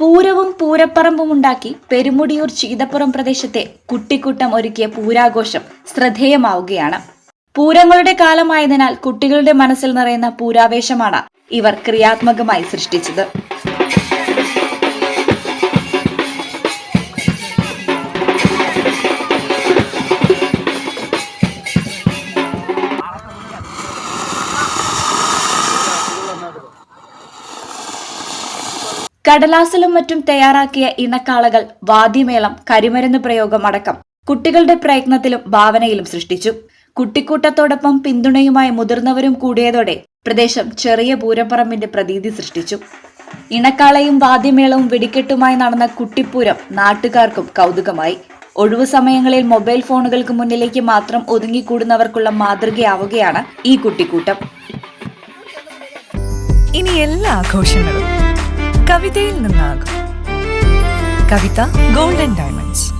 പൂരവും പൂരപ്പറമ്പും ഉണ്ടാക്കി പെരുമുടിയൂർ ചീതപ്പുറം പ്രദേശത്തെ കുട്ടിക്കൂട്ടം ഒരുക്കിയ പൂരാഘോഷം ശ്രദ്ധേയമാവുകയാണ്. പൂരങ്ങളുടെ കാലമായതിനാൽ കുട്ടികളുടെ മനസ്സിൽ നിറയുന്ന പൂരാവേശമാണ് ഇവർ ക്രിയാത്മകമായി സൃഷ്ടിച്ചത്. കടലാസിലും മറ്റും തയ്യാറാക്കിയ ഇണക്കാളകൾ വാദ്യമേളം കരിമരുന്ന് പ്രയോഗം അടക്കം കുട്ടികളുടെ പ്രയത്നത്തിലും ഭാവനയിലും സൃഷ്ടിച്ചു. കുട്ടിക്കൂട്ടത്തോടൊപ്പം പിന്തുണയുമായി മുതിർന്നവരും കൂടിയതോടെ പ്രദേശം ചെറിയ പൂരപ്പറമ്പിന്റെ പ്രതീതി സൃഷ്ടിച്ചു. ഇണക്കാളയും വാദ്യമേളവും വെടിക്കെട്ടുമായി നടന്ന കുട്ടിപ്പൂരം നാട്ടുകാർക്കും കൗതുകമായി. ഒഴിവു സമയങ്ങളിൽ മൊബൈൽ ഫോണുകൾക്ക് മുന്നിലേക്ക് മാത്രം ഒതുങ്ങിക്കൂടുന്നവർക്കുള്ള മാതൃകയാവുകയാണ് ഈ കുട്ടിക്കൂട്ടം. ഇനി എല്ലാ ആഘോഷങ്ങളും കവിതയിൽ നിന്നാകും. Kavitha golden diamonds.